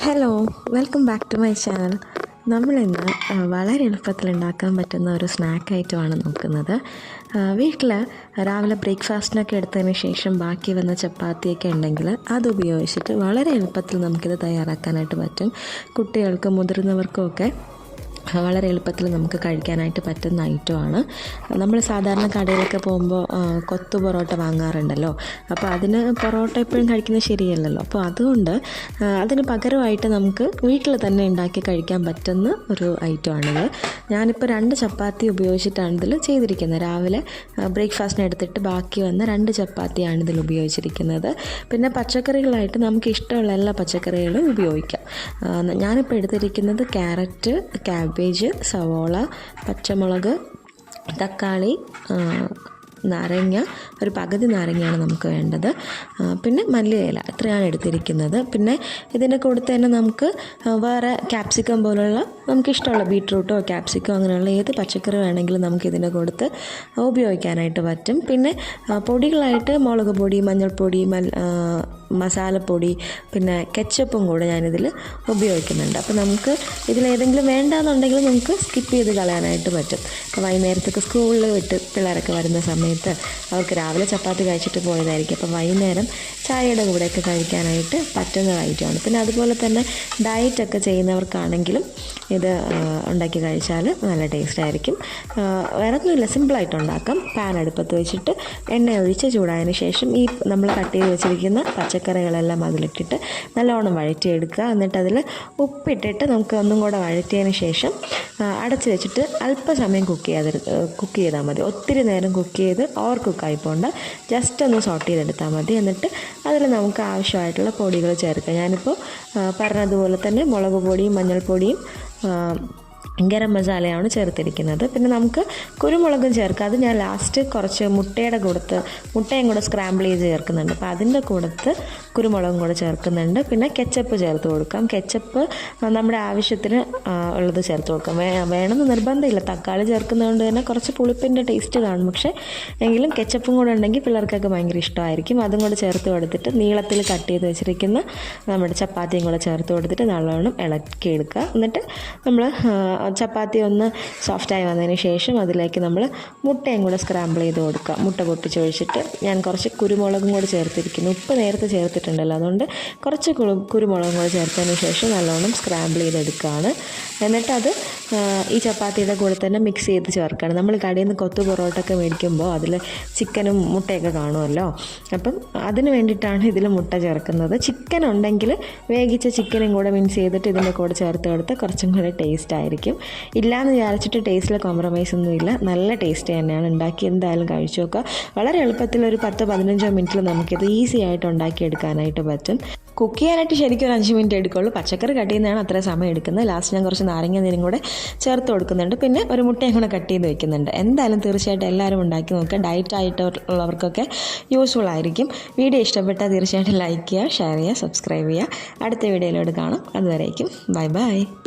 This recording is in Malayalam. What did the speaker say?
Hello welcome back to my channel നമ്മളിന്ന് വളരെ എളുപ്പത്തിൽ ഉണ്ടാക്കാൻ പറ്റുന്ന ഒരു സ്നാക്ക് ഐറ്റമാണ് നോക്കുന്നത്. വീട്ടിൽ രാവിലെ ബ്രേക്ക്ഫാസ്റ്റിനൊക്കെ എടുത്തതിന് ശേഷം ബാക്കി വന്ന ചപ്പാത്തിയൊക്കെ ഉണ്ടെങ്കിൽ അത് ഉപയോഗിച്ചിട്ട് വളരെ എളുപ്പത്തിൽ നമുക്കിത് തയ്യാറാക്കാനായിട്ട് പറ്റും. കുട്ടികൾക്കും മുതിർന്നവർക്കും ഒക്കെ വളരെ എളുപ്പത്തിൽ നമുക്ക് കഴിക്കാനായിട്ട് പറ്റുന്ന ഐറ്റമാണ് നമ്മൾ സാധാരണ കടയിലൊക്കെ പോകുമ്പോൾ കൊത്തു പൊറോട്ട വാങ്ങാറുണ്ടല്ലോ. അപ്പോൾ അതിന് പൊറോട്ട എപ്പോഴും കഴിക്കുന്നത് ശരിയല്ലല്ലോ. അപ്പോൾ അതുകൊണ്ട് അതിന് പകരമായിട്ട് നമുക്ക് വീട്ടിൽ തന്നെ ഉണ്ടാക്കി കഴിക്കാൻ പറ്റുന്ന ഒരു ഐറ്റമാണിത് ഞാനിപ്പോൾ രണ്ട് ചപ്പാത്തി ഉപയോഗിച്ചിട്ടാണ് ഇതിൽ ചെയ്തിരിക്കുന്നത്. രാവിലെ ബ്രേക്ക്ഫാസ്റ്റിന് എടുത്തിട്ട് ബാക്കി വന്ന രണ്ട് ചപ്പാത്തിയാണ് ഇതിൽ ഉപയോഗിച്ചിരിക്കുന്നത്. പിന്നെ പച്ചക്കറികളായിട്ട് നമുക്ക് ഇഷ്ടമുള്ള എല്ലാ പച്ചക്കറികളും ഉപയോഗിക്കാം. ഞാനിപ്പോൾ എടുത്തിരിക്കുന്നത് ക്യാരറ്റ് ക്യാബേജ് സവോള പച്ചമുളക് തക്കാളി നാരങ്ങ ഒരു പകുതി നാരങ്ങയാണ് നമുക്ക് വേണ്ടത്. പിന്നെ മല്ലിയില ഇത്രയാണ് എടുത്തിരിക്കുന്നത്. പിന്നെ ഇതിന്റെ കൂടെ തന്നെ നമുക്ക് വേറെ ക്യാപ്സിക്കം പോലുള്ള നമുക്ക് ഇഷ്ടമുള്ള ബീട്രൂട്ടോ ക്യാപ്സിക്കോ അങ്ങനെയുള്ള ഏത് പച്ചക്കറി വേണമെങ്കിലും നമുക്ക് ഇതിന്റെ കൊടുത്ത് ഉപയോഗിക്കാനായിട്ട് പറ്റും. പിന്നെ പൊടികളായിട്ട് മുളക് പൊടി മഞ്ഞൾപ്പൊടി മൽ മസാലപ്പൊടി പിന്നെ കെച്ചപ്പും കൂടെ ഞാനിതിൽ ഉപയോഗിക്കുന്നുണ്ട്. അപ്പോൾ നമുക്ക് ഇതിലേതെങ്കിലും വേണ്ടാന്നുണ്ടെങ്കിൽ നമുക്ക് സ്കിപ്പ് ചെയ്ത് കളയാനായിട്ട് പറ്റും. അപ്പോൾ വൈകുന്നേരത്തൊക്കെ സ്കൂളിൽ വിട്ട് പിള്ളേരൊക്കെ വരുന്ന സമയത്ത് അവർക്ക് രാവിലെ ചപ്പാത്തി കഴിച്ചിട്ട് പോയതായിരിക്കും. അപ്പോൾ വൈകുന്നേരം ചായയുടെ കൂടെയൊക്കെ കഴിക്കാനായിട്ട് പറ്റുന്ന ഐറ്റമാണ്. പിന്നെ അതുപോലെ തന്നെ ഡയറ്റൊക്കെ ചെയ്യുന്നവർക്കാണെങ്കിലും ഇത് ഉണ്ടാക്കി കഴിച്ചാൽ നല്ല ടേസ്റ്റ് ആയിരിക്കും. വേറെ ഒന്നുമില്ല സിമ്പിളായിട്ട് ഉണ്ടാക്കാം. പാൻ അടുപ്പത്ത് വെച്ചിട്ട് എണ്ണ ഒഴിച്ച് ചൂടായതിന് ശേഷം ഈ നമ്മൾ കട്ട് ചെയ്ത് വെച്ചിരിക്കുന്ന പച്ചക്കറികളെല്ലാം അതിലിട്ടിട്ട് നല്ലോണം വഴറ്റിയെടുക്കുക. എന്നിട്ട് അതിൽ ഉപ്പിട്ടിട്ട് നമുക്ക് ഒന്നും കൂടെ വഴറ്റിയതിന് ശേഷം അടച്ച് വെച്ചിട്ട് അല്പസമയം കുക്ക് ചെയ്ത് കുക്ക് ചെയ്താൽ മതി. ഒത്തിരി നേരം കുക്ക് ചെയ്ത് ഓവർ കുക്കായി പോകണ്ട ജസ്റ്റ് ഒന്ന് സോട്ട് ചെയ്തെടുത്താൽ മതി. എന്നിട്ട് അതിൽ നമുക്ക് ആവശ്യമായിട്ടുള്ള പൊടികൾ ചേർക്കുക. ഞാനിപ്പോൾ പറഞ്ഞതുപോലെ തന്നെ മുളക് പൊടിയും മഞ്ഞൾപ്പൊടിയും ഗരം മസാലയാണ് ചേർത്തിരിക്കുന്നത്. പിന്നെ നമുക്ക് കുരുമുളകും ചേർക്കാം. അത് ഞാൻ ലാസ്റ്റ് കുറച്ച് മുട്ടയുടെ കൂടത്ത് മുട്ടയും കൂടെ സ്ക്രാമ്പിൾ ചെയ്ത് ചേർക്കുന്നുണ്ട്. അപ്പോൾ അതിന്റെ കൂടത്ത് കുരുമുളകും കൂടെ ചേർക്കുന്നുണ്ട്. പിന്നെ കെച്ചപ്പ് ചേർത്ത് കൊടുക്കാം. കെച്ചപ്പ് നമ്മുടെ ആവശ്യത്തിന് ഉള്ളത് ചേർത്ത് കൊടുക്കാം. വേണമെന്ന് നിർബന്ധമില്ല. തക്കാളി ചേർക്കുന്നതുകൊണ്ട് തന്നെ കുറച്ച് പുളിപ്പിന്റെ ടേസ്റ്റ് കാണും. പക്ഷേ എങ്കിലും കെച്ചപ്പും കൂടെ ഉണ്ടെങ്കിൽ പിള്ളേർക്കൊക്കെ ഭയങ്കര ഇഷ്ടമായിരിക്കും. അതും കൂടെ ചേർത്ത് കൊടുത്തിട്ട് നീളത്തിൽ കട്ട് ചെയ്ത് വെച്ചിരിക്കുന്ന നമ്മുടെ ചപ്പാത്തിയും കൂടെ ചേർത്ത് കൊടുത്തിട്ട് നല്ലോണം ഇളക്കിയെടുക്കുക. എന്നിട്ട് നമ്മൾ ചപ്പാത്തി ഒന്ന് സോഫ്റ്റായി വന്നതിന് ശേഷം അതിലേക്ക് നമ്മൾ മുട്ടയും കൂടെ സ്ക്രാമ്പിൾ ചെയ്ത് കൊടുക്കുക. മുട്ട പൊട്ടിച്ചൊഴിച്ചിട്ട് ഞാൻ കുറച്ച് കുരുമുളകും കൂടെ ചേർത്തിരിക്കുന്നു. ഉപ്പ് നേരത്തെ ചേർത്തിട്ടുണ്ടല്ലോ. അതുകൊണ്ട് കുറച്ച് കുരുമുളകും കൂടെ ചേർത്തതിന് ശേഷം നല്ലോണം സ്ക്രാമ്പിൾ ചെയ്തെടുക്കുകയാണ്. എന്നിട്ട് അത് ഈ ചപ്പാത്തിയുടെ കൂടെ തന്നെ മിക്സ് ചെയ്ത് ചേർക്കുകയാണ്. നമ്മൾ കടയിൽ നിന്ന് കൊത്തു പൊറോട്ട ഒക്കെ മേടിക്കുമ്പോൾ അതിൽ ചിക്കനും മുട്ടയൊക്കെ കാണുമല്ലോ. അപ്പം അതിന് വേണ്ടിയിട്ടാണ് ഇതിൽ മുട്ട ചേർക്കുന്നത്. ചിക്കൻ ഉണ്ടെങ്കിൽ വേഗിച്ച ചിക്കനും കൂടെ മിക്സ് ചെയ്തിട്ട് ഇതിന്റെ കൂടെ ചേർത്ത് കൊടുത്താൽ കുറച്ചും കൂടെ ടേസ്റ്റ് ആയിരിക്കും. ഇല്ലയെന്ന് വിചാരിച്ചിട്ട് ടേസ്റ്റിൽ കോംപ്രമൈസ് ഒന്നുമില്ല നല്ല ടേസ്റ്റ് തന്നെയാണ്. ഉണ്ടാക്കി എന്തായാലും കഴിച്ചു നോക്കുക. വളരെ എളുപ്പത്തിൽ ഒരു പത്ത് പതിനഞ്ചോ മിനിറ്റിൽ നമുക്കിത് ഈസി ആയിട്ട് ഉണ്ടാക്കിയെടുക്കാനായിട്ട് പറ്റും. കുക്ക് ചെയ്യാനായിട്ട് ശരിക്കും ഒരു അഞ്ച് മിനിറ്റ് എടുക്കുള്ളൂ. പച്ചക്കറി കട്ട് ചെയ്യുന്നതാണ് അത്ര സമയം എടുക്കുന്നത്. ലാസ്റ്റ് ഞാൻ കുറച്ച് നാരങ്ങ നീരും കൂടെ ചേർത്ത് കൊടുക്കുന്നുണ്ട്. പിന്നെ ഒരു മുട്ടയും കൂടെ കട്ട് ചെയ്ത് വെക്കുന്നുണ്ട്. എന്തായാലും തീർച്ചയായിട്ടും എല്ലാവരും ഉണ്ടാക്കി നോക്കുക. ഡയറ്റ് ആയിട്ടുള്ളവർക്കൊക്കെ യൂസ്ഫുൾ ആയിരിക്കും. വീഡിയോ ഇഷ്ടപ്പെട്ടാൽ തീർച്ചയായിട്ടും ലൈക്ക് ചെയ്യുക ഷെയർ ചെയ്യുക സബ്സ്ക്രൈബ് ചെയ്യുക. അടുത്ത വീഡിയോയിലോട്ട് കാണാം. അതുവരേക്കും. Bye bye